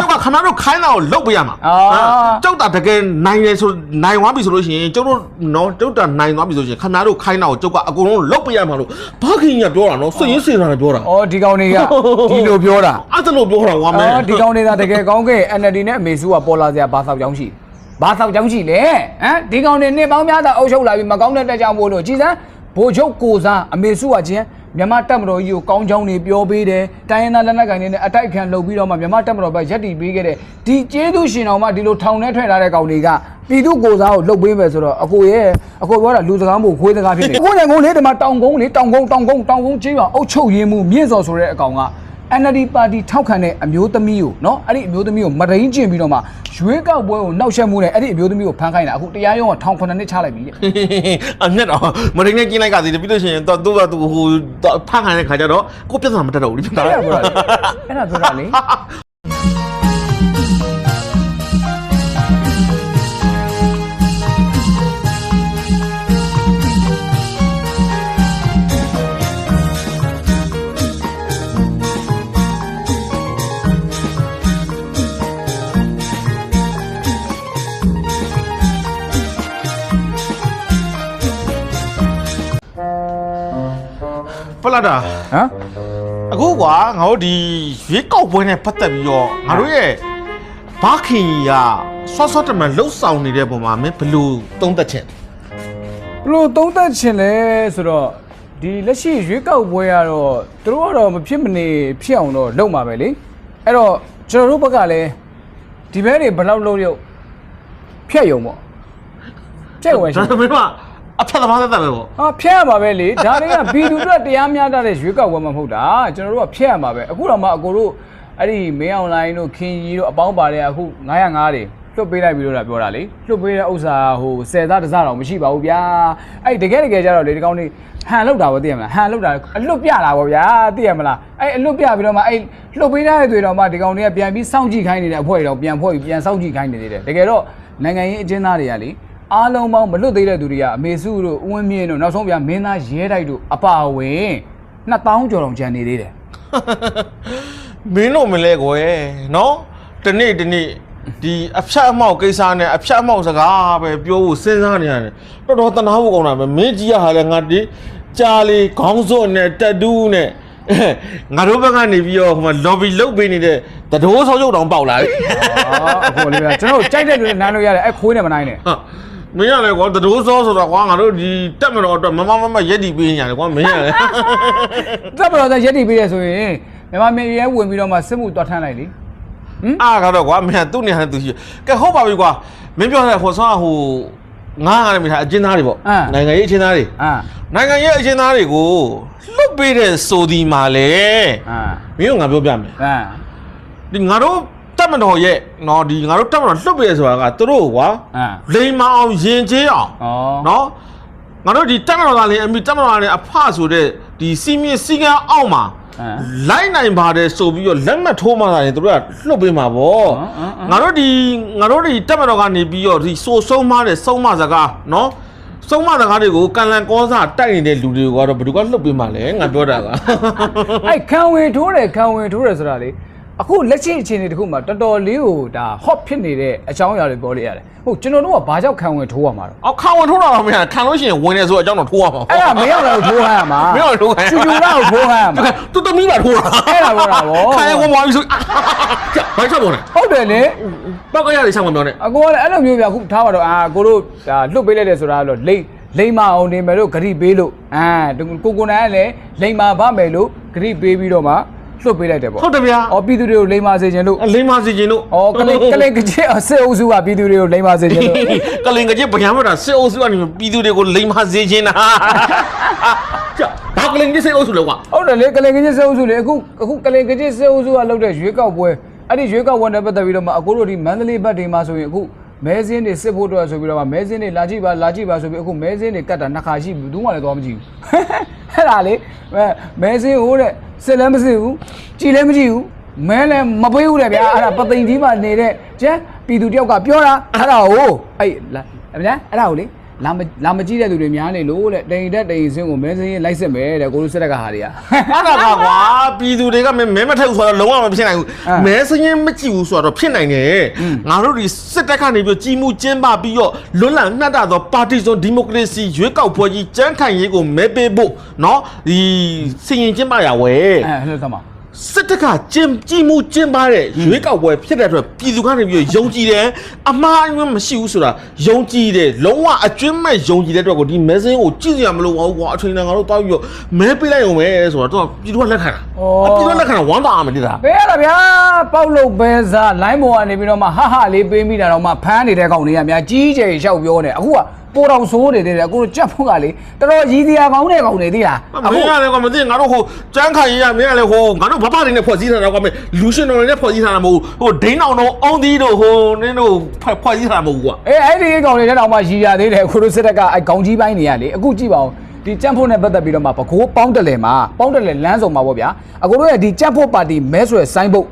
ကျောက်ကခဏတော့ခိုင်းတာကိုလုတ်ပေးရမှာအော်ဟမ်ကျောက်တာတကယ်နိုင်တယ်ဆိုနိုင်သွားပြီဆိုလို့ရှိရင်ကျောက်တို့နော်ကျောက်တာနိုင်သွားပြီဆိုရင်ခဏတို့ခိုင်းတာကိုကျောက်ကအကုန်လုံးလုတ်ပေးရမှာလို့ဘာခင်ကြီးကပြောတာနော်စိတ်ရင်းစင်တာနဲ့ပြောတာအော်ဒီကောင်တွေကဒီလိုပြောတာအဲ့ဒါလို့ပြောတာကွာမဲအော်ဒီကောင်တွေကတကယ်ကောင်းခဲ့ NLD နဲ့အမေစုကပေါ်လာစရာဘာဆောက်ကြောင်းရှိဘာဆောက်ကြောင်းရှိလဲဟမ်ဒီကောင်တွေနှစ်ပေါင်းများစွာအုပ်ချုပ်လာပြီးမကောင်းတဲ့တက်ကြောင်မို့လို့ကြည်စမ်းဘိုလ်ချုပ်ကိုစားအမေစုကချင်း မြန်မာတပ်မတော်ကြီးကိုကောင်းချောင်းတွေပြောပေးတယ်တိုင်းရင်းသားလက်နက်ကိုင်တွေနဲ့အတိုက်ခံလုပ်ပြီးတော့မှမြန်မာတပ်မတော်ဘက်ရက်တီပေးခဲ့တဲ့ဒီကျေးဇူးရှင်တော်မှဒီလိုထောင်ထဲထွက်လာတဲ့ကောင်တွေကပြည်သူကိုစားကိုလှုပ်ပေးမယ်ဆိုတော့အကိုရဲ့အကိုပြောတာလူစကားမို့ခွေးစကားဖြစ်နေအခုညကုန်းလေးဒီမှာတောင်ကုန်းလေးတောင်ကုန်းတောင်ကုန်းတောင်ကုန်းကျေးရွာအုပ်ချုပ်ရေးမှုမြင့်စော်ဆိုတဲ့အကောင်က NLD ပါတီထောက်ခံတဲ့အမျိုးသမီးကိုနော်အဲ့ဒီအမျိုးသမီးကိုမရင်းကျင်ပြီးတော့မှရွေးကောက်ပွဲကိုနှောက်ယှက်မှုနဲ့အဲ့ဒီအမျိုးသမီးကိုဖမ်းခိုင်းတာအခုတရားရုံးကထောင်9နှစ်ချလိုက်ပြီတဲ့အမျက်တော့မရင်းနဲ့ကျင်းလိုက်ကသေးတယ်ပြီးလို့ရှိရင်တော့သူ့ကသူဟိုဖန်ခိုင်းတဲ့ခါကျတော့ကိုပြဿနာမတက်တော့ဘူးလေဖြစ်တာအဲ့ဒါပြောတာလေအဲ့ဒါပြောတာလေ တာဟမ်အခုကွာငါတို့ဒီရွေးကောက်ပွဲနဲ့ပတ်သက်ပြီးတော့ငါတို့ရဲ့ဘာခင်ကြီးကဆော့ဆော့တမန်လှုပ်ဆောင်နေတဲ့ပုံမှာမင်းဘယ်လိုသုံးသက်ချက်ဘလို့သုံးသက်ချင်လဲဆိုတော့ဒီလက်ရှိရွေးကောက်ပွဲကတော့သူတို့ကတော့မဖြစ်မနေဖြစ်အောင်တော့လုပ်မှာပဲလေအဲ့တော့ကျွန်တော်တို့ဘက်ကလည်းဒီဘက်တွေဘယ်လောက်လုပ်ရုပ်ဖြတ်ယုံပေါ့ဖြတ်ယုံပဲရှိဒါတယ်ဆိုမင်းက အဖက်သမားသက်သက်ပဲပေါ့ဟာဖျက်ရမှာပဲလေဒါတွေကဘီဒူတို့တရားမျှတတဲ့ရွေးကောက်ပွဲမှာမဟုတ်တာကျွန်တော်တို့ကဖျက်ရမှာပဲအခုတော့မှအကိုတို့အဲ့ဒီမင်းအွန်လိုင်းတို့ခင်ကြီးတို့အပေါင်းပါတဲ့အခု905တွေလွတ်ပေးလိုက်ပြီးတော့ပြောတာလေလွတ်ပေးတဲ့ဥစ္စာဟို10သားတစ်စားတော့မရှိပါဘူးဗျာအဲ့ဒီတကယ်တကယ်ကြတော့လေဒီကောင်းနေဟန်လောက်တာပေါ့သိရမလားဟန်လောက်တာအလွတ်ပြတာပေါ့ဗျာသိရမလားအဲ့အလွတ်ပြပြီးတော့မှအဲ့လွတ်ပေးတဲ့တွေတော့မှဒီကောင်တွေကပြန်ပြီးစောင့်ကြည့်ခိုင်းနေတဲ့အဖွဲ့တွေတော့ပြန်ဖွဲ့ပြီးပြန်စောင့်ကြည့်ခိုင်းနေသေးတယ်တကယ်တော့နိုင်ငံရေးအကျဉ်းသားတွေကလေ အားလုံးပေါင်းမလွတ်သေးတဲ့သူတွေကအမေစုတို့ဦးဝင်းမြင့်တို့နောက်ဆုံးပြမင်းသားရဲတိုက်တို့အပါအဝင်2000ကျော်တောင်ကျန်နေသေးတယ်မင်းတို့မလဲကွယ်နော်တနေ့တနေ့ဒီအဖြတ်အမောက်ကိစ္စနဲ့အဖြတ်အမောက်စကားပဲပြောဖို့စဉ်းစားနေရတယ်တော်တော်တနာဖို့ကောင်းတာပဲမင်းကြီးရဟာလဲငါဒီကြာလေခေါင်းစွပ်နဲ့တက်တူးနဲ့ငါတို့ဘက်ကနေပြီးတော့ဟိုမှာ lobby လုပ်ပေးနေတဲ့တတိုးဆောက်ချုပ်တောင်ပေါက်လာပြီအော်အခုလေဗျာကျွန်တော်တို့ကြိုက်တဲ့လူတွေနမ်းလို့ရတယ်အဲ့ခွေးနဲ့မနိုင်နဲ့ဟာ မင်းရလေကွာတတိုးဆောဆိုတော့ကွာငါတို့ဒီတက်မတော်အတွက်မမမမရက်တီပေးနေရတယ်ကွာမင်းရလေတပ်မတော်သားရက်တီပေးရဆိုရင်မြန်မာပြည်ရဲဝင်ပြီးတော့မှစစ်မှုတွားထမ်းလိုက်လေအားကတော့ကွာမင်းကသူ့နေရာနဲ့သူရှိတယ်ကဲဟုတ်ပါပြီကွာမင်းပြောတဲ့ဟိုဆောင်းကဟိုငါးငါးနဲ့မိထားအကျဉ်းသားတွေပေါ့နိုင်ငံရေးအကျဉ်းသားတွေအာနိုင်ငံရေးအကျဉ်းသားတွေကိုလွတ်ပေးတဲ့ဆိုဒီမှာလေအာမင်းတို့ငါပြောပြမယ်အာဒီငါတို့ တက်မတော်ရဲ့နော်ဒီငါတို့တက်မတော်လွတ်ပေးရဆိုတာကသူတို့ကွာအာလိန်မအောင်ရင်ကျေးအောင်ဩနော်ငါတို့ဒီတက်မတော်သားလေးအမိတက်မတော်သားလေးအဖဆိုတဲ့ဒီစီမင်းစီကန်းအောက်မှာအာလိုက်နိုင်ပါတယ်ဆိုပြီးတော့လက်မှတ်ထိုးမှသာရင်တို့ကလွတ်ပေးမှာပေါ့ဟမ်ဟမ်ဟမ်ငါတို့ဒီငါတို့ဒီတက်မတော်ကနေပြီးတော့ဒီဆိုဆုံးမတဲ့ဆုံးမစကားနော်ဆုံးမစကားတွေကိုကန်လန်ကောစားတိုက်နေတဲ့လူတွေကတော့ဘယ်သူကလွတ်ပေးမှာလဲငါပြောတာကအဲ့ခံဝင်ထိုးတယ်ခံဝင်ထိုးတယ်ဆိုတာလေ အခုလက်ရှိအခြေအနေတခုမှာတော်တော်လေးကိုဒါ hot ဖြစ်နေတဲ့အကြောင်းအရာတွေပြောလိုက်ရတယ်ဟုတ်ကျွန်တော်တို့ကဘာကြောင့်ခံဝင်ထိုးရမှာတော့အော်ခံဝန်ထိုးတာတော့မရခံလို့ရှိရင်ဝင်တယ်ဆိုတော့အကြောင်းတော့ထိုးရမှာအဲ့ဒါမင်းရောက်လာကိုထိုးခိုင်းရမှာမင်းရောက်လာထိုးခိုင်းရမှာချူချူလာကိုထိုးခိုင်းရမှာတူတမီးပါထိုးတာအဲ့ဒါပြောတာဗောခံရဝင်သွားပြီဆိုဘာချက်ပေါ်နေဟုတ်တယ်လေပောက်ကရလေးဆောင်မပြောနဲ့အကိုကလည်းအဲ့လိုမျိုးပြခုထားပါတော့အာကိုတို့ဒါလွတ်ပေးလိုက်တယ်ဆိုတာကတော့လိမ့်လိမ့်မအောင်နေမယ်လို့ဂရိပေးလို့အာကိုကိုနိုင်ကလည်းလိမ့်မဗမယ်လို့ဂရိပေးပြီးတော့မှ လွတ်ပေးလိုက်တယ်ပေါ့ဟုတ်တယ်ဗျာဩပြည်သူတွေကိုလိမ့်မစေခြင်းလို့အလိမ္မာစီခြင်းတို့ဩကလေးကလေးကကြီးအစစ်အုပ်စုကပြည်သူတွေကိုလိမ့်မစေခြင်းလို့ကလင်ကကြီးဗျံမတာစစ်အုပ်စုကနေပြည်သူတွေကိုလိမ္မာစေခြင်းတာကြာဘာကလင်ကြီးစစ်အုပ်စုလဲကွာဟုတ်တယ်လေကလေးကကြီးစစ်အုပ်စုလေအခုအခုကလေးကကြီးစစ်အုပ်စုကလုပ်တဲ့ရွေးကောက်ပွဲအဲ့ဒီရွေးကောက်ပွဲနဲ့ပတ်သက်ပြီးတော့မှအကိုတို့ဒီမန္တလေးဘက်တွေမှာဆိုရင်အခုမဲစင်းတွေစစ်ဖို့အတွက်ဆိုပြီးတော့မှမဲစင်းတွေလာကြည့်ပါလာကြည့်ပါဆိုပြီးအခုမဲစင်းတွေကတ်တာနှစ်ခါရှိပြီဘူးမှလည်းတော့မကြည့်ဘူး အဲ့ဒါလေအဲမဲစင်းဟိုတဲ့စစ်လည်းမစစ်ဘူးကြည်လည်းမကြည့်ဘူးမဲလည်းမပေးဘူးလေဗျာအဲ့ဒါပသိမ်ကြီးမှာနေတဲ့ကျန်ပြည်သူတယောက်ကပြောတာအဲ့ဒါဟိုအဲ့လာဗျာအဲ့ဒါကိုလေ လာမလာမကြည့်တဲ့သူတွေများနေလို့တဲ့တိန်တက်တိန်စင်းကိုမဲစင်းရေးလိုက်စစ်မယ်တဲ့ကိုလိုစစ်တက်ကဟာတွေက အဲ့ဒါကကွာပြည်သူတွေကမဲမဲမထက်ဘူးဆိုတော့လုံးဝမဖြစ်နိုင်ဘူး အဲ မဲစရင်မကြည့်ဘူးဆိုတော့ဖြစ်နိုင်တယ် อืม ငါတို့ဒီစစ်တပ်ကနေပြီးကြီးမှုကျင်းပပြီးတော့လွတ်လပ်နှက်တာသောပါတီစုံဒီမိုကရေစီရွေးကောက်ပွဲကြီးကြမ်းခိုင်ရေးကိုမဲပေးဖို့เนาะဒီစီရင်ကျင်းပရဝဲ အဲလှုပ်သမား စစ်တပ်ကကျင်းကြီးမှုကျင်းပတဲ့ရွေးကောက်ပွဲဖြစ်တဲ့အတွက်ပြည်သူကနေပြီးတော့ယုံကြည်တယ်အမှားအယွင်းမရှိဘူးဆိုတာယုံကြည်တယ်လုံးဝအကျွမ်းမဲ့ယုံကြည်တဲ့အတွက်ကိုဒီမဲစင်းကိုကြည့်စရာမလိုပါဘူးကွာအထွေထွေငါတို့တောက်ပြီးတော့မဲပေးလိုက်အောင်ပဲဆိုတော့တော့ပြည်သူကလက်ခံတာဩအပြည်သူကလက်ခံတာဝမ်းသာအောင်မတည်တာပေးရတာဗျာပေါက်လို့ပဲစားလိုင်းပေါ်ကနေပြီးတော့မှဟာဟာလေးပေးမိတာတော့မှဖမ်းနေတဲ့ကောင်တွေကများကြီးကျယ်လျှောက်ပြောနေအခုက ပိုတော်ဆိုးနေတယ်အခုကြက်ဖို့ကလေတော်တော်ရည်စရာကောင်းတဲ့ကောင်တွေသိလားမင်းကလည်းကွာမသိငါတို့ဟိုကြမ်းခိုင်ရရမင်းကလည်းဟိုငါတို့ဘဘတွေနဲ့ဖွဲ့စည်းထားတာကွာမင်းလူရှင်တော်တွေနဲ့ဖွဲ့စည်းထားတာမဟုတ်ဘူးဟိုဒိန်းအောင်တော့အုံးသီးတို့ဟိုနင်းတို့ဖွဲ့ဖွဲ့စည်းထားတာမဟုတ်ဘူးကွာအေးအဲ့ဒီကောင်တွေလည်းတော့မှရည်ရသေးတယ်အခုတို့စစ်တပ်ကအဲ့ကောင်ကြီးပိုင်းနေရလေအခုကြည့်ပါဦးဒီကြက်ဖို့နဲ့ပတ်သက်ပြီးတော့မှပကိုးပေါင်းတယ်လေမှာပေါင်းတယ်လေလမ်းဆောင်မှာပေါ့ဗျာအခုတို့ရဲ့ဒီကြက်ဖို့ပါတီမဲဆွဲဆိုင်းဘုတ်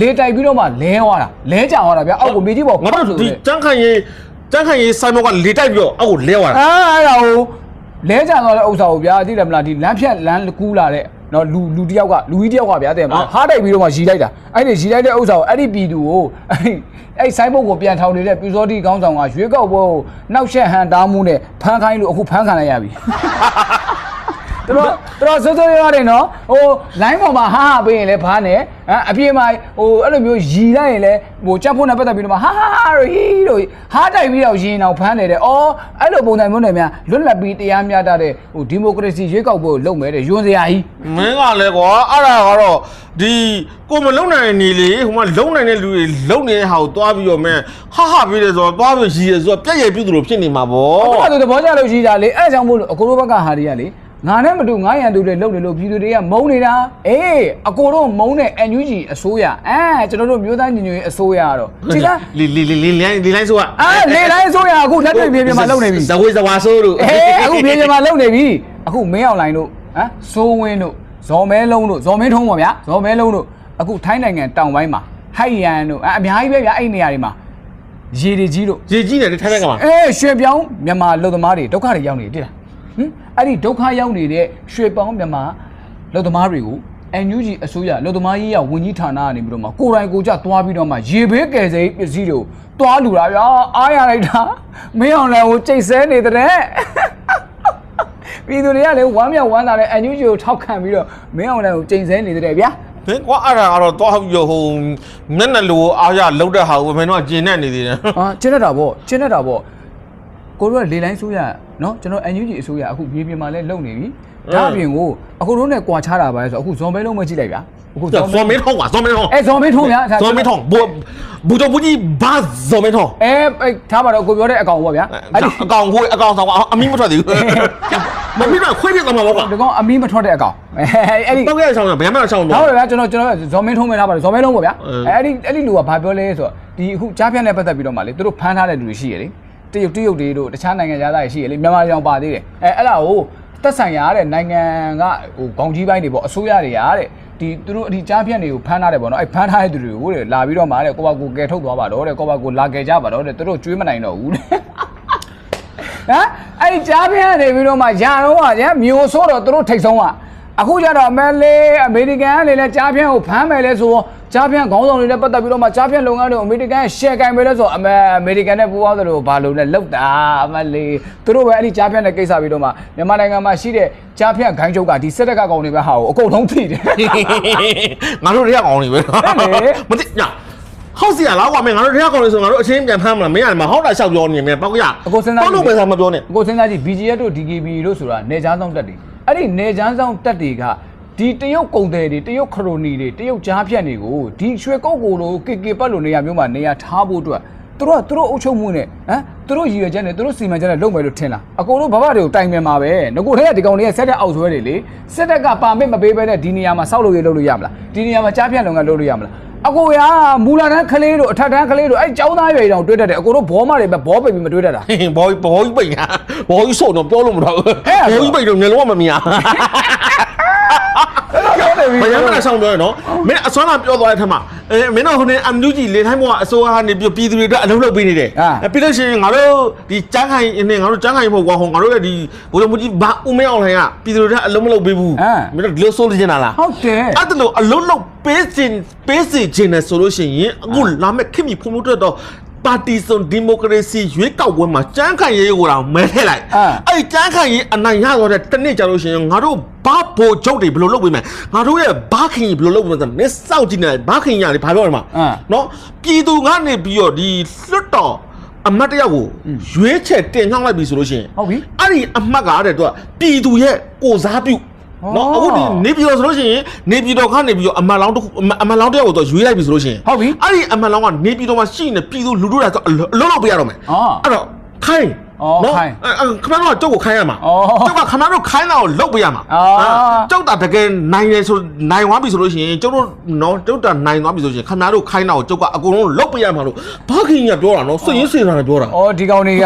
လေတိုက်ပြီးတော့မှလဲသွားတာလဲကြသွားတာဗျာအောက်ကိုမြေကြီးပေါ်ငါပေါက်တို့ဆိုဒီတယ်ကြမ်းခိုင်ရေး ကြမ်းခိုင်ရေးဆိုင်ဘောကလေတိုက်ပြီးတော့အောက်ကိုလဲသွားတာအာအဲ့ဒါကိုလဲကြသွားတဲ့ဥစ္စာကိုဗျာသိတယ်မလားဒီလမ်းဖြတ်လမ်းကူးလာတဲ့နော်လူလူတယောက်ကလူကြီးတယောက်ကဗျာတဲ့မလားဟားတိုက်ပြီးတော့မှရီလိုက်တာအဲ့ဒီရီလိုက်တဲ့ဥစ္စာကိုအဲ့ဒီပြည်သူကိုအဲ့အဲ့ဆိုင်ဘုတ်ကိုပြန်ထောင်နေတဲ့ပြူစောတိကောင်းဆောင်ကရွေးကောက်ပွဲကိုနှောက်ယှက်ဟန်တားမှုနဲ့ဖမ်းခိုင်းလို့အခုဖမ်းခံလိုက်ရပြီ တော်တော်တော်စိုးစိုးရတယ်နော်ဟို line ပေါ်မှာဟာဟာပေးရင်လည်းဖားနေအပြေမှာဟိုအဲ့လိုမျိုးရီလိုက်ရင်လည်းဟိုကြက်ဖို့နဲ့ပတ်သက်ပြီးတော့မှဟာဟာဟာဟီလို့ဟာတိုက်ပြီးတော့ရင်အောင်ဖမ်းနေတယ်အော်အဲ့လိုပုံစံမျိုးနဲ့များလွတ်လပ်ပြီးတရားမျှတတဲ့ဟိုဒီမိုကရေစီရွေးကောက်ပွဲကိုလုပ်မယ်တဲ့ယွန်းစရာကြီးမင်းကလည်းကွာအဲ့ဒါကတော့ဒီကိုမလုံနိုင်တဲ့နေလေဟိုမှာလုံနိုင်တဲ့လူတွေလုံနေတဲ့ဟာကိုတွားပြီးတော့မင်းဟာဟာပြီးတယ်ဆိုတော့တွားပြီးရည်ရဆိုတော့ပြက်ရည်ပြုတ်သူလိုဖြစ်နေမှာဗောအခုကသူသဘောကျလို့ရှိတာလေအဲ့ကြောင့်မို့လို့အကိုတို့ဘက်ကဟာတွေကလေ ငါနဲ့မတူငါရန်သူတွေလုံနေလို့ပြည်သူတွေကမုန်းနေတာအေးအကိုတို့မုန်းတဲ့ NUG အစိုးရအဲကျွန်တော်တို့မျိုးသားညီညွတ်ရေးအစိုးရကတော့ဒီကလီလီလီလီလိုင်းလီလိုင်းဆိုကအာလေတိုင်းအစိုးရအခုလက်တွေ့ပြေးပြေးမှာလုံနေပြီဇဝေဇဝါဆိုးတို့အေးအခုပြေးပြေးမှာလုံနေပြီအခုမင်းအောင်လိုင်းတို့ဟမ်စိုးဝင်းတို့ဇော်မဲလုံးတို့ဇော်မင်းထုံးပါဗျာဇော်မဲလုံးတို့အခုထိုင်းနိုင်ငံတောင်ပိုင်းမှာဟိုက်ရန်တို့အဲအများကြီးပဲဗျာအဲ့ဒီနေရာတွေမှာရေတွေကြီးလို့ရေကြီးတယ်ထိုင်းထိုင်းကမှာအေးရွှေပြောင်းမြန်မာလူသမားတွေဒုက္ခတွေရောက်နေတယ်တိလား ဟင်အဲ့ဒီဒုက္ခရောက်နေတဲ့ရွှေပေါင်းမြန်မာလူသမားတွေကို NUG အစိုးရလူသမားရေးရဝန်ကြီးဌာနကနေပြီးတော့မှကိုယ်တိုင်ကိုယ်ကျသွားပြီးတော့မှရေဘေးကယ်ဆယ်ရေးပစ္စည်းတွေကိုသွားလူတာဗျာအားရလိုက်တာမင်းအောင်လည်းဟိုကြိတ်ဆဲနေတဲ့ပြည်သူတွေကလည်းဝမ်းမြောက်ဝမ်းသာတဲ့ NUG ကိုထောက်ခံပြီးတော့မင်းအောင်လည်းဟိုကြိတ်ဆဲနေတဲ့ဗျာဘယ်ကွာအဲ့ဒါကတော့တွားပြီးတော့ဟိုမျက်နှာလိုအားရလုံးတဲ့ဟာကိုမင်းတို့ကကျင်နေနေသေးတယ်ဟာကျင်းနေတာပေါ့ကျင်းနေတာပေါ့ကိုတို့ကလေလိုင်းဆိုရ နော်ကျွန်တော် NUG အစိုးရအခုမြေပြင်မှာလည်းလုံနေပြီဒါအပြင်ကိုအခုတို့နဲ့ကြွာချတာပါလဲဆိုအခုဇွန်မဲလုံးမကြည့်လိုက်ဗျာအခုဇော်မင်းထောင်းကွာဇော်မင်းထောင်းအဲဇွန်မဲထုံးဗျာဇော်မင်းထောင်းဘူဘူတော့ဘူးကြီးဘာဇော်မင်းထောင်းအဲအဲထားပါတော့ကိုပြောတဲ့အကောင်ပေါ့ဗျာအဲ့ဒီအကောင်ကိုအကောင်ဆောင်အမီးမထွက်သေးဘူးမမီးကခွေးပြသွားမှာပေါ့ကွာဒီကောင်အမီးမထွက်တဲ့အကောင်အဲအဲ့ဒီတော့ရဆောင်ဘယ်မှမဆောင်ဟုတော့တ်တယ်ဗျာကျွန်တော်ကျွန်တော်ဇွန်မဲထုံးမဲထားပါတော့ဇွန်မဲလုံးပေါ့ဗျာအင်းအဲအဲ့ဒီအဲ့ဒီလူကဘာပြောလဲဆိုတော့ဒီအခုကြားဖြတ်နဲ့ပတ်သက်ပြီးတော့မှလေသူတို့ဖမ်းထားတဲ့လူတွေရှိရလေ တရုတ်တရုတ်တွေတို့တခြားနိုင်ငံသားတွေရှိရလေမြန်မာကြောင်ပါသေးတယ်အဲအဲ့ဒါကိုတက်ဆိုင်ရတဲ့နိုင်ငံကဟိုခေါင်းကြီးပိုင်းတွေပေါ့အစိုးရတွေရတဲ့ဒီသူတို့အဒီကြားဖြတ်တွေကိုဖမ်းထားတယ်ပေါ့နော်အဲဖမ်းထားတဲ့သူတွေကိုတဲ့လာပြီးတော့မှတဲ့ကိုယ့်ဘာကိုကယ်ထုတ်သွားပါတော့တဲ့ကိုယ့်ဘာကိုလာကယ်ကြပါတော့တဲ့သူတို့ကျွေးမနိုင်တော့ဘူးတဲ့ဟမ်အဲ့ဒီကြားပြနေပြီးတော့မှယာတော့ကညာမျိုးဆိုးတော့သူတို့ထိတ်ဆုံးကအခုကျတော့အမေလေးအမေရိကန်ကနေလည်းကြားပြကိုဖမ်းမယ်လဲဆိုတော့ ကြားပြခေါင်းဆောင်တွေနဲ့ပတ်သက်ပြီးတော့မှကြားပြလုပ်ငန်းတွေအမေရိကန်ရှယ်ကင်မယ်လဲဆိုတော့အမေအမေရိကန်နဲ့ပူးပေါင်းသလိုဘာလို့လဲလောက်တာအမလေးသူတို့ပဲအဲ့ဒီကြားပြနဲ့ကိစ္စပြီးတော့မှမြန်မာနိုင်ငံမှာရှိတဲ့ကြားပြခိုင်းချုပ်ကဒီစစ်တပ်ကကောင်တွေပဲဟာကိုအကုန်လုံးထိတယ်ငါတို့တွေကကောင်နေပဲဟုတ်လေမသိညာဟောက်စီရလားကွာမင်းငါတို့တွေကကောင်နေဆိုငါတို့အချင်းပြန်ဖမ်းမလားမင်းရတယ်မဟောက်တာလျှောက်ပြောနေမယ်ပေါက်ရအကိုစဉ်းစားကြည့်တော့ပဲစားမပြောနဲ့ကိုစဉ်းစားကြည့် BGF တို့ DKB တို့ဆိုတာနေချမ်းဆောင်တက်တွေအဲ့ဒီနေချမ်းဆောင်တက်တွေက ဒီတရုတ်ကုံတယ်တွေတရုတ်ခရိုနီတွေတရုတ်ကြားဖြတ်တွေကိုဒီရွှေကုတ်ကိုလိုကေကေပတ်လိုနေရာမျိုးမှာနေရာထားဖို့အတွက်သူတို့ကသူတို့အုပ်ချုပ်မှုနဲ့ဟမ်သူတို့ရည်ရွယ်ချက်နဲ့သူတို့စီမံချက်နဲ့လုပ်မယ်လို့ထင်လားအကုန်လုံးဘဘတွေကိုတိုင်ပင်မှာပဲငကိုထဲကဒီကောင်တွေကဆက်တက်အောက်ဆွဲတွေလေဆက်တက်ကပါမစ်မပေးဘဲနဲ့ဒီနေရာမှာစောက်လို့ရလုပ်လို့ရမလားဒီနေရာမှာကြားဖြတ်လုပ်ငန်းလုပ်လို့ရမလားအကိုရမူလာတန်းကလေးတို့အထက်တန်းကလေးတို့အဲ့ចောင်းသားရွယ်တောင်တွေ့တတ်တယ်အကိုတို့ဘောမတွေပဲဘောပိတ်ပြီးမတွေ့တတ်တာဟင်ဘောဘောကြီးပိတ်ညာဘောကြီးဆိုတော့ပြောလို့မတော့အဲ့ဒါဘောကြီးပိတ်တော့မျက်လုံးကမမြင် ပြောနေပြီမရမ်းမနဲ့ဆောင်ပြောရနော်မင်းအစွမ်းလာပြောသွားတဲ့ထက်မှာအဲမင်းတို့ဟိုနေအမ်ယူကြီးလေထိုင်းဘောကအစိုးရကနေပြီးပြည်သူတွေအတွက်အလုပ်လုပ်ပေးနေတယ်အဲပြီးလို့ရှိရင်ငါတို့ဒီចန်းခိုင်နေငါတို့ចန်းခိုင်မဟုတ်ကွာဟိုငါတို့ရဲ့ဒီဘိုးတော်မကြီးဘာဦးမင်းအောင်လှိုင်ကပြည်သူတွေအတွက်အလုပ်မလုပ်ပေးဘူးမင်းတို့ဒီလိုဆိုလို့ကျင်တာလားဟုတ်တယ်အဲ့ဒါလို့အလုံးလုံးပေးစင်ပေးစီခြင်းနဲ့ဆိုလို့ရှိရင်အခုလာမဲ့ခင်မီဖုံလို့တော့ ပါတီစွန်ဒီမိုကရေစီရွေးကောက်ပွဲမှာကြမ်းခိုင်ရေးကိုတော့မဲထည့်လိုက်အဲ့ကြမ်းခိုင်ရေးအနိုင်ရတော့တဲ့တနေ့ကြာလို့ရှိရင်ငါတို့ဘာဖို့ချုပ်တွေဘယ်လိုလုပ်ပေးမလဲငါတို့ရဲ့ဘာခင်ကြီးဘယ်လိုလုပ်ပေးမလဲနစ်စောက်ကြည့်နေဘာခင်ကြီးကလေဘာပြောရမှာနော်ပြည်သူကနေပြီးတော့ဒီလွတ်တော်အမတ်တယောက်ကိုရွေးချယ်တင်နှောင်းလိုက်ပြီဆိုလို့ရှိရင်ဟုတ်ပြီအဲ့ဒီအမတ်ကတဲ့သူကပြည်သူရဲ့ကိုစားပြု နော်အခုဒီနေပြည်တော်ဆိုလို့ရှိရင်နေပြည်တော်ကနေပြီးတော့အမတ်လောင်းတစ်ခုအမတ်အမတ်လောင်းတစ်ယောက်ကိုတော့ရွေးလိုက်ပြီဆိုလို့ရှိရင်ဟုတ်ပြီအဲ့ဒီအမတ်လောင်းကနေပြည်တော်မှာရှိနေပြည်သူလူထုတွေဆိုအလုံးအလုံးလုပ်ပေးရတော့မယ်အော်အဲ့တော့ခိုင်း အော်ခိုင်းအဲ့အဲ့ခမတို့ကကြောက်ကိုခိုင်းရမှာအော်ကြောက်ကခမတို့ခိုင်းတာကိုလုပ်ပေးရမှာအော်အဲ့ကြောက်တာတကယ်နိုင်တယ်ဆိုနိုင်သွားပြီဆိုလို့ရှိရင်ကျောက်တို့နော်ကြောက်တာနိုင်သွားပြီဆိုလို့ရှိရင်ခမတို့ခိုင်းတာကိုကြောက်ကအကုန်လုံးလုပ်ပေးရမှာလို့ဘာခင်ကြီးကပြောတာနော်စိတ်ရင်းစေတာနဲ့ပြောတာဩဒီကောင်တွေက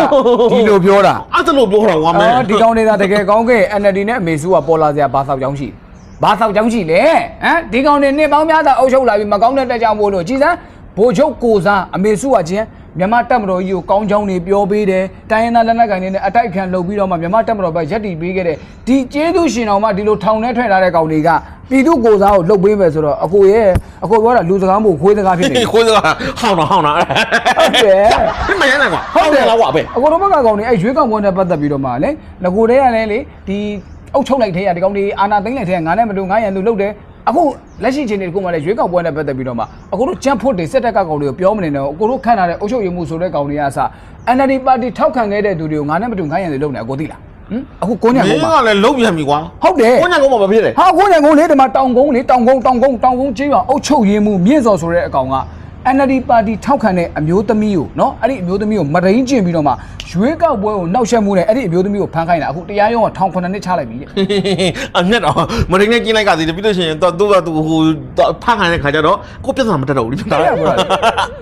ဒီလိုပြောတာအဲ့ဒါလို့ပြောတာကွာမင်းအော်ဒီကောင်တွေကတကယ်ကောင်းခဲ့ NLD နဲ့အမေစုကပေါ်လာစရာဘာဆောက်ကြောင်းရှိဘာဆောက်ကြောင်းရှိလဲဟမ်ဒီကောင်တွေနှစ်ပေါင်းများစွာအုပ်ချုပ်လာပြီးမကောင်းတဲ့တက်ကြောင်မို့လို့ကြည်စမ်းဘိုလ်ချုပ်ကိုစားအမေစုကချင်း မြန်မာတပ်မတော်ကြီးကိုကောင်းချောင်းတွေပြောပေးတယ်တိုင်းရင်းသားလက်နက်ကိုင်တွေနဲ့အတိုက်ခံလုပ်ပြီးတော့မှမြန်မာတပ်မတော်ဘက်ရက်တီပေးခဲ့တဲ့ဒီကျေးဇူးရှင်တော်မှဒီလိုထောင်ထဲထွက်လာတဲ့ကောင်တွေကပြည်သူကိုစားကိုလှုပ်ပေးမယ်ဆိုတော့အကိုရဲ့အကိုပြောတာလူစကားမို့ခွေးစကားဖြစ်နေတယ်ခွေးစကားဟောင်းတော့ဟောင်းတာဟုတ်တယ်ဒီမရနိုင်ကွာဟောင်းတယ်လားကွာပဲအကိုတို့ဘက်ကကောင်တွေအဲ့ရွေးကောက်ပွဲနဲ့ပတ်သက်ပြီးတော့မှလေငကိုတဲရလဲလေဒီအုပ်ချုပ်လိုက်တဲ့ရဒီကောင်တွေအာနာသိမ့်လိုက်တဲ့ငါနဲ့မတူငါရန်သူလုပ်တယ် အခုလက်ရှိချိန်တွေတခုမှလည်းရွေးကောက်ပွဲနဲ့ပတ်သက်ပြီးတော့မှအကိုတို့ကြမ်းဖို့တွေစစ်တပ်ကကောင်တွေကိုပြောမနေတော့အကိုတို့ခန့်ထားတဲ့အုပ်ချုပ်ရေးမှုဆိုတဲ့ကောင်တွေကအစ NLD ပါတီထောက်ခံခဲ့တဲ့သူတွေကိုငါနဲ့မတူငါရန်သူလုပ်နေအကိုသိလားဟမ်အခုကိုညံမကုင်းန်းကမှာလည်းလုံးပြန်ပြီကွာဟုတ်တယ်ကိုညာကုန်းမှာမဖြစ်တယ်ဟာကိုညံကုန်းလေဒီမှာတောင်ကုန်းလေတောင်ကုန်းတောင်ကုန်းတောင်ကုန်းကျေးရွာအုပ်ချုပ်ရေးမှုမြင့်စော်ဆိုတဲ့အကောင်က NLD ပါတီထောက်ခံတဲ့အမျိုးသမီးကိုနော်အဲ့ဒီအမျိုးသမီးကိုမရင်းကျင်ပြီးတော့မှရွေးကောက်ပွဲကိုနှောက်ယှက်မှုနဲ့အဲ့ဒီအမျိုးသမီးကိုဖမ်းခိုင်းတာအခုတရားရုံးကထောင်9နှစ်ချလိုက်ပြီတဲ့အမျက်တော့မရင်းနဲ့ကျင်းလိုက်ကသေးတယ်ပြီးလို့ရှိရင်တော့သူ့ကသူဟိုဖန်ခိုင်းတဲ့ခါကျတော့ကိုပြဿနာမတက်တော့ဘူးဒီပြဿနာအဲ့ဒါပြောတာလေ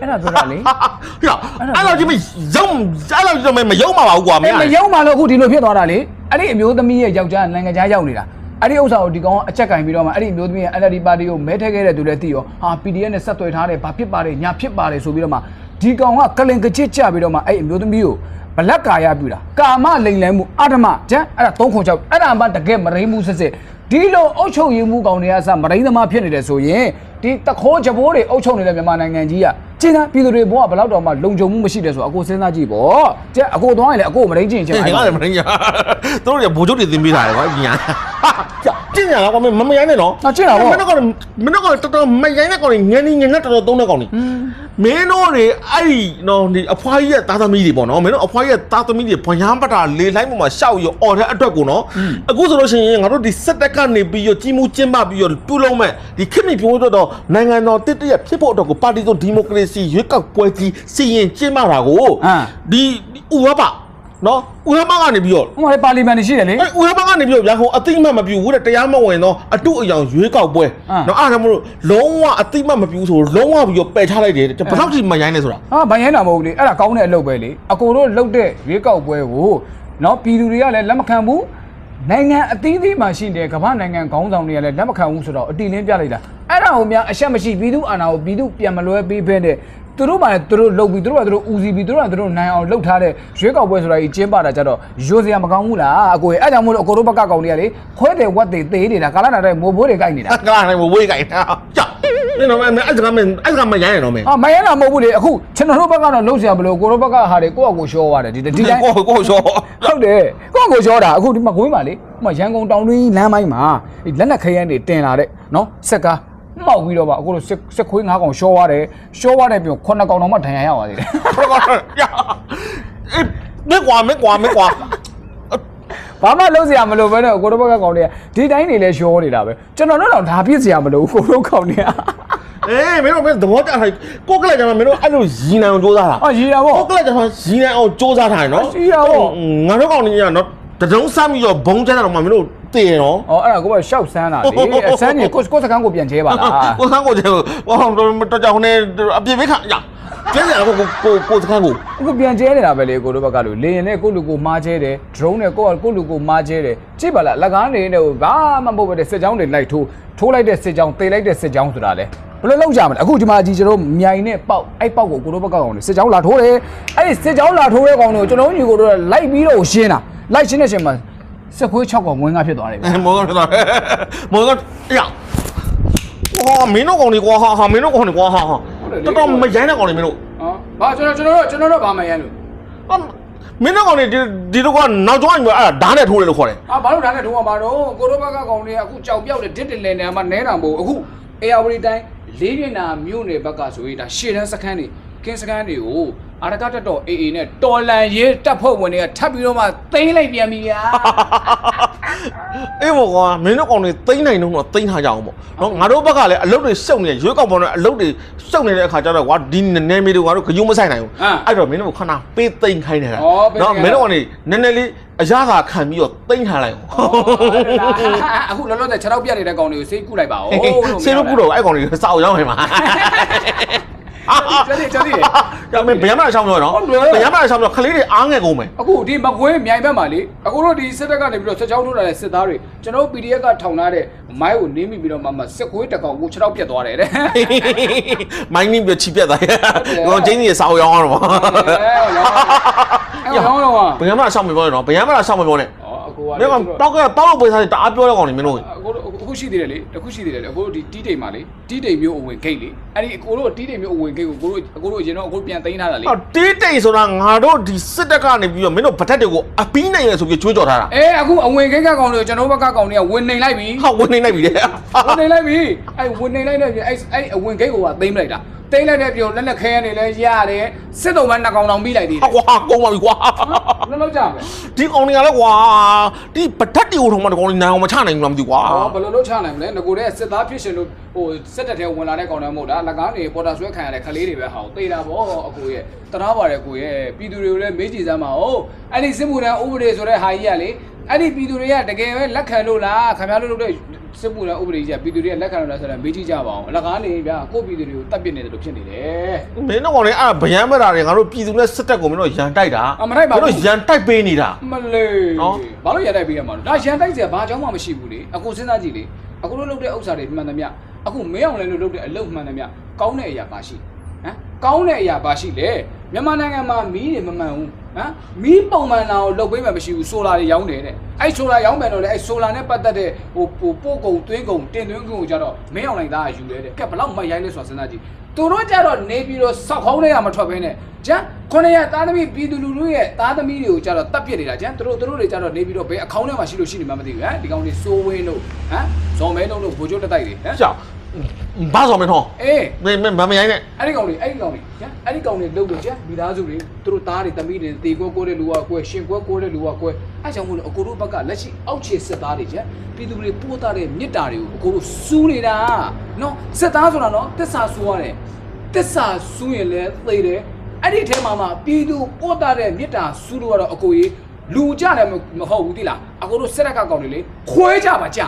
အဲ့ဒါပြောတာလေဟေ့အဲ့လိုကြီးမယုံအဲ့လိုကြီးမယုံမှာပါဘူးကွာမအဲ့င်းမယုံမှလို့အခုဒီလိုဖြစ်သွားတာလေအဲ့ဒီအမျိုးသမီးရဲ့ယောက်ျားနိုင်ငံခြားရောက်နေတာ အဲ့ဒီဥစ္စာကိုဒီကောင်ကအချက်ကင်ပြီးတော့မှအဲ့ဒီအမျိုးသမီးရဲ့ NLD ပါတီကိုမဲထည့်ခဲ့တဲ့သူလည်းသိရောဟာ PDF နဲ့ဆက်သွယ်ထားတယ်ဘာဖြစ်ပါတယ်ညာဖြစ်ပါတယ်ဆိုပြီးတော့မှဒီကောင်ကကလင်ကချစ်ကြပြီးတော့မှအဲ့ဒီအမျိုးသမီးကိုဘလက်ကာယပြူတာကာမလိန်လဲမှုအဓမ္မကျန်အဲ့ဒါ306အဲ့ဒါမှတကယ်မရိမှုစစ်စစ်ဒီလိုအုပ်ချုပ်ရေးမှုကောင်တွေကအစမရိသမားဖြစ်နေတယ်ဆိုရင်ဒီတခိုးကြဘိုးတွေအုပ်ချုပ်နေတဲ့မြန်မာနိုင်ငံကြီးကကျင်းသားပြည်သူတွေဘောကဘယ်တော့မှလုံခြုံမှုမရှိတယ်ဆိုတော့အကိုစဉ်းစားကြည့်ပေါ့ကျန်အကိုသွားရင်လည်းအကိုမရိချင်းချင်ငါလည်းမရင်းညာတို့ရဘိုးချုပ်တွေသင်ပေးတာလေကွာညာ ကျင်းညာကွာမမရိုင်းနဲ့နော်မင်းတို့ကမင်းတို့ကတော်တော်မရိုင်းတဲ့ကောင်တွေငန်းနေငန်းနဲ့တော်တော်သုံးတဲ့ကောင်တွေမင်းတို့တွေအဲ့ဒီနော်ဒီအဖွားကြီးရဲ့သားသမီးတွေပေါ့နော်မင်းတို့အဖွားကြီးရဲ့သားသမီးတွေဘွန်ရမ်းပတာလေလိုက်ပေါ်မှာရှောက်ရောအော်တဲ့အတွက်ကိုနော်အခုဆိုလို့ရှိရင်ငါတို့ဒီစက်တက်ကနေပြီးရကြီးမှုကျင်းပပြီးရပြုလုံးမဲ့ဒီခေတ်မီပြုံးတော့နိုင်ငံတော်တစ်တရဖြစ်ဖို့အတွက်ကိုပါတီစုံဒီမိုကရေစီရွေးကောက်ပွဲကြီးစီရင်ကျင်းပတာကိုဒီဥရောပ နော်ဥရောပကနေပြီးတော့ဟိုမှာလေပါလီမန်နေရှိတယ်လေ အဲဥရောပကနေပြီးတော့ဗျာဟိုအတိမတ်မပြူဘူးတဲ့တရားမဝင်တော့အတုအယောင်ရွေးကောက်ပွဲအာ နော်အဲ့ဒါမှမလို့လုံးဝအတိမတ်မပြူဆိုလုံးဝပြီးတော့ပယ်ချလိုက်တယ်တဲ့ဘယ်တော့ထိမရိုင်းလဲဆိုတာ ဟာဗန်ရိုင်းတာမဟုတ်ဘူးလေအဲ့ဒါကောင်းတဲ့အလုပ်ပဲလေအကိုတို့လှုပ်တဲ့ရွေးကောက်ပွဲကိုနော်ပြည်သူတွေကလည်းလက်မခံဘူးနိုင်ငံအသီးသီးမှာရှိတဲ့ကမ္ဘာနိုင်ငံခေါင်းဆောင်တွေကလည်းလက်မခံဘူးဆိုတော့အတီလင်းပြလိုက်တာအဲ့ဒါကိုများအရှက်မရှိပြည်သူအာဏာကိုပြည်သူပြန်မလွဲပေးဖဲတဲ့ သူတို့မှလည်းသူတို့လှုပ်ပြီးသူတို့ကသူတို့ဦးစီးပြီးသူတို့ကသူတို့နိုင်အောင်လှုပ်ထားတဲ့ရွေးကောက်ပွဲဆိုတာကြီးကျင်းပတာကြတော့ရိုးစရာမကောင်းဘူးလားအကိုရဲ့အဲ့ကြောင့်မို့လို့အကိုတို့ဘက်ကကောင်တွေကလေခွဲတယ်ဝက်တယ်သေးနေတာကာလနာတဲ့မိုးဘိုးတွေကြိုက်နေတာကလာနိုင်မဝေးကြိုင်တာကြောက်နင်တော့မအဲ့စကားမအဲ့စကားမရိုင်းရတော့မင်းအာမရနာမဟုတ်ဘူးလေအခုကျွန်တော်တို့ဘက်ကတော့လှုပ်ရှားမလို့ကိုတို့ဘက်ကဟာတွေကိုယ့်အကိုရှောသွားတယ်ဒီဒီတိုင်းကိုကိုရှောဟုတ်တယ်ကိုယ့်အကိုရှောတာအခုဒီမှာကိုင်းပါလေဟိုမှာရန်ကုန်တောင်တွင်းလမ်းပိုင်းမှာဒီလက်လက်ခရမ်းတွေတင်လာတဲ့နော်စက်ကား မှောက်ပြီးတော့ပါအခုလိုစက်ခွေးငါးကောင်ရှောသွားတယ်ရှောသွားတယ်ပြောခုနှစ်ကောင်တော့မှဒဏ်ရာရသွားသေးတယ်ရအေးမကွာမကွာမကွာဘာမှလုံးစရာမလိုပဲနဲ့ကိုတို့ဘက်ကကောင်တွေကဒီတိုင်းနေလဲရှောနေတာပဲကျွန်တော်တို့တော့ဒါပြစ်စရာမလိုဘူးကိုတို့ကောင်တွေကအေးမင်းတို့မင်းသဘောကျထိုင်ကိုကလည်းကျွန်တော်မင်းတို့အဲ့လိုရီနိုင်အောင်စူးစမ်းတာအော်ရေးတာပေါ့ကိုကလည်းကျွန်တော်ရီနိုင်အောင်စူးစမ်းထားတယ်နော်ရှိတာပေါ့ငါတို့ကောင်ကြီးကနော် တတုံးစမ်းပြီးတော့ဘုံကျန်းတာတော့မှမင်းတို့တည်ရနော်ဩအဲ့ဒါကိုကရှောက်ဆန်းတာလေအဆန်းကြီးကိုကိုစကန်းကိုပြန်ကျဲပါလားကိုစမ်းကိုကျဲကိုဟောတော့ကြောင်နေအပြစ်ပေးခါရကျဲတယ်ကိုကိုကိုစမ်းကိုအခုပြန်ကျဲနေတာပဲလေကိုတို့ဘက်ကလို့လေရင်နဲ့ကိုလူကိုမားကျဲတယ် drone နဲ့ကိုကကိုလူကိုမားကျဲတယ်ကြည့်ပါလားလက်ကားနေတဲ့ဘာမှမဟုတ်ပဲတဲ့စစ်ကြောင်းတွေလိုက်ထိုးထိုးလိုက်တဲ့စစ်ကြောင်းတေးလိုက်တဲ့စစ်ကြောင်းဆိုတာလေဘယ်လိုလုပ်ကြမလဲအခုဒီမှာကြီးကျွန်တော်မြိုင်နဲ့ပေါက်အဲ့ပေါက်ကိုကိုတို့ဘက်ကကောင်နေစစ်ကြောင်းလာထိုးတယ်အဲ့ဒီစစ်ကြောင်းလာထိုးတဲ့ကောင်တွေကိုကျွန်တော်ညီကိုတို့လိုက်ပြီးတော့ရှင်းတာ လိုက်ရှင်းတဲ့ချိန်မှာစစ်ခွေး6ကောင်ဝင်ကားဖြစ်သွားတယ်ဗျမောကတော့မောကရဟောမင်းတို့ကောင်တွေကွာဟာဟာမင်းတို့ကောင်တွေကွာဟာဟာတော်တော်မရိုင်းတဲ့ကောင်တွေမင်းတို့ဟောဘာကျွန်တော်ကျွန်တော်တို့ကျွန်တော်တို့ဘာမှရမ်းလို့မင်းတို့ကောင်တွေဒီတော့ကနောက်ကျောင်းအဲ့ဒါဓာတ်နဲ့ထိုးတယ်လို့ခေါ်တယ်အာဘာလို့ဒါနဲ့ထုံးမှာတော့ကိုတို့ဘက်ကကောင်တွေကအခုကြောက်ပြောက်တဲ့ဒစ်တင်လန်နေမှာနဲတာမဟုတ်အခုအေယာဝတီတိုင်းလေးပြင်းနာမြို့နယ်ဘက်ကဆိုရင်ဒါရှေ့တန်းစခန်းတွေကင်းစခန်းတွေကို အာရကတက်တော်အေအေနဲ့တော်လန်ရေးတပ်ဖွဲ့ဝင်တွေကထပ်ပြီးတော့မှသိမ်းလိုက်ပြန်ပြီဗျာအေးဘောကွာမင်းတို့ကောင်တွေသိမ့်နိုင်တော့သိမ့်ထားကြအောင်ပေါ့နော်ငါတို့ဘက်ကလည်းအလုပ်တွေရှုပ်နေရွေးကောက်ပေါ်တော့အလုပ်တွေရှုပ်နေတဲ့အခါကျတော့ကွာဒီနေမီတွေကတော့ကြုံမဆိုင်နိုင်ဘူးအဲ့တော့မင်းတို့ခဏပေးသိမ့်ခိုင်းနေတာနော်မင်းတို့ကောင်တွေနည်းနည်းလေးအရသာခံပြီးတော့သိမ့်ထားလိုက်အောင်အခုလောလောဆယ်ခြေထောက်ပြတ်နေတဲ့ကောင်တွေကိုဆေးကုလိုက်ပါဦးဆေးလို့ကုတော့အဲ့ကောင်တွေစောက်ရောက်နေမှာ ကျတယ်ကျတယ်။ကြောင်မင်းဗျမ်းမရှောင်းပြောနော်ဟုတ်တယ်ဗျမ်းမရှောင်းပြောခလေးတွေအားငယ်ကုန်မယ်အခုဒီမကွေးမြိုင်ဘက်မှာလေအခုတို့ဒီစစ်တပ်ကနေပြီးတော့ဆက်ချောင်းထိုးလာတဲ့စစ်သားတွေကျွန်တော်တို့ PDF ကထောင်ထားတဲ့မိုင်းကိုနင်းမိပြီးတော့မှမစစ်ကွေးတကောင်ကိုခြေထောက်ပြတ်သွားတယ်တဲ့။မိုင်းနင်းပြချီပြတ်သွားတယ်ဟုတ်တယ်။ကိုချင်းကြီးစောက်ရောက်အောင်တော့အဲရောင်းတော့ဟာ။ဗျမ်းမရှောင်းမပြောနဲ့နော်ဗျမ်းမရှောင်းမပြောနဲ့ဩအခုက။မင်းကတောက်ကတောက်လို့ပေးစားတယ်တအားပြောတဲ့ကောင်တွေမင်းတို့အ ခုအခုရှိသေးတယ်လေတခုရှိသေးတယ်လေအခုဒီတီးတိမ်မှာလေတီးတိမ်မျိုးအဝင်ဂိတ်လေအဲ့ဒီအခုတို့တီးတိမ်မျိုးအဝင်ဂိတ်ကိုကိုတို့အခုတို့အရင်တော့အခုပြန်သိမ်းထားတာလေ။ဟောတေးတိတ်ဆိုတာငါတို့ဒီစစ်တပ်ကနေပြီးတော့မင်းတို့ဗတက်တွေကိုအပီးနိုင်ရဆိုပြီးကြွေးကြော်ထားတာအဲအခုအဝင်ဂိတ်ကကောင်တွေကိုကျွန်တော်ဘက်ကကောင်တွေကဝင်နေလိုက်ပြီ။ဟာဝင်နေလိုက်ပြီလေဝင်နေလိုက်ပြီအဲ့ဝင်နေလိုက်တဲ့အဲ့အဲ့အဝင်ဂိတ်ကိုကသိမ်းလိုက်တာသိမ်းလိုက်တဲ့ပြောလက်လက်ခဲရနေလဲရတယ်စစ်တုံးမနှစ်ကောင်တောင်ပြီးလိုက်သေးတယ်။ဟာကွာကုန်ပါပြီကွာလုံးလုံးကြမယ်။ဒီကောင်တွေကလည်းကွာဒီဗတက်တွေကိုထုံမှတကောင်တွေနိုင်အောင်မချနိုင်ဘူးလားမသိဘူးကွာဟောဘယ်လိုလုပ်ချနိုင်မလဲငကိုတဲ့စစ်သားဖြစ်ရှင်လို့ဟိုစစ်တပ်ထဲဝင်လာတဲ့ကောင်တွေမဟုတ်တာလက်ကားနေပေါ်တာဆွဲခံရတဲ့ခလေးတွေပဲဟောတေးတာဗောအကိုရဲ့တနာပါတယ်ကိုရဲ့ပြည်သူတွေကိုလည်းမေးကြည့်စမ်းပါဦးအဲ့ဒီစစ်မှုထမ်းဥပဒေဆိုတဲ့ဟာကြီးကလေအဲ့ဒီပြည်သူတွေကတကယ်ပဲလက်ခံလို့လားခင်ဗျားတို့လုပ်တဲ့ စစ်မှုထမ်းဥပဒေကြီးကပြည်သူတွေကလက်ခံလို့လားဆိုတော့မေးကြည့်ကြပါအောင်လက်ကားနေဗျာကိုပြည်သူတွေကိုတတ်ပစ်နေတယ်လို့ဖြစ်နေတယ်မင်းတို့ကောင်တွေအဲ့ဗယမ်းမတာတွေငါတို့ပြည်သူနဲ့စစ်တပ်ကိုမင်းတို့ရန်တိုက်တာအမတိုက်ပါဘူးမင်းတို့ရန်တိုက်ပေးနေတာမလေးနော်ဘာလို့ရတိုက်ပေးရမှာလဲဒါရန်တိုက်စရာဘာအကြောင်းမှမရှိဘူးလေအခုစဉ်းစားကြည့်လေအခုတို့လုပ်တဲ့ဥစ္စာတွေမှန်သမျှအခုမင်းအောင်လည်းလို့လုပ်တဲ့အလုပ်မှန်သမျှကောင်းတဲ့အရာပါရှိဟမ်ကောင်းတဲ့အရာပါရှိလေမြန်မာနိုင်ငံမှာမီးတွေမမှန်ဘူးဟမ်မီးပုံမှန်လာကိုလုပ်ပေးမှမရှိဘူးဆိုလာတွေရောင်းတယ်တဲ့အဲ့ဆိုလာရောင်းမယ်တော့လေအဲ့ဆိုလာနဲ့ပတ်သက်တဲ့ဟိုဟိုပို့ကုံတွင်းကုံတင်သွင်းကုံကိုကြတော့မင်းအောင်လိုက်သားကယူတယ်တဲ့ကဲဘလောက်မှရိုင်းလဲဆိုတာစဉ်းစားကြည့်သူတို့ကြတော့နေပြီးတော့စောက်ခေါင်းတွေကမထွက်ဘဲနဲ့ကျန်ခုနှစ်ရက်သားသမီးပြည်သူလူထုရဲ့သားသမီးတွေကိုကြတော့တပ်ပစ်နေတာကျန်သူတို့သူတို့တွေကြတော့နေပြီးတော့ဘယ်အကောင့်ထဲမှာရှိလို့ရှိနေမှမသိဘူးဟမ်ဒီကောင်တွေစိုးဝင်းတို့ဟမ်ဇော်မဲလုံးတို့ဘိုးချိုးတက်တိုက်တွေဟမ်ကြောက်ဘာဆောင်မင်းဟောအေးမင်းမင်းမမရိုင်းနဲ့အဲ့ဒီကောင်တွေအဲ့ဒီကောင်တွေကျန်အဲ့ဒီကောင်တွေလှုပ်လို့ကျန်မိသားစုတွေသူတို့သားတွေသမီးတွေတေကွဲကိုတဲ့လူကကွဲရှင်ကွဲကိုတဲ့လူကကွဲအဲ့ကြောင့်မို့လို့အကိုတို့ဘက်ကလက်ရှိအောက်ခြေစစ်သားတွေကျန်ပြည်သူတွေပို့တာတဲ့မြစ်တာတွေကိုအကိုတို့စူးနေတာနော်စစ်သားဆိုတာနော်တစ္ဆာစူးရတယ်တစ္ဆာစူးရင်လည်းသိတယ်အဲ့ဒီထဲမှာမှပြည်သူပို့တာတဲ့မြစ်တာစူးလို့ကတော့အကိုကြီးလူကြတယ်မဟုတ်ဘူးတိလားအကိုတို့စစ်ရက်ကကောင်တွေလေခွဲကြပါကြ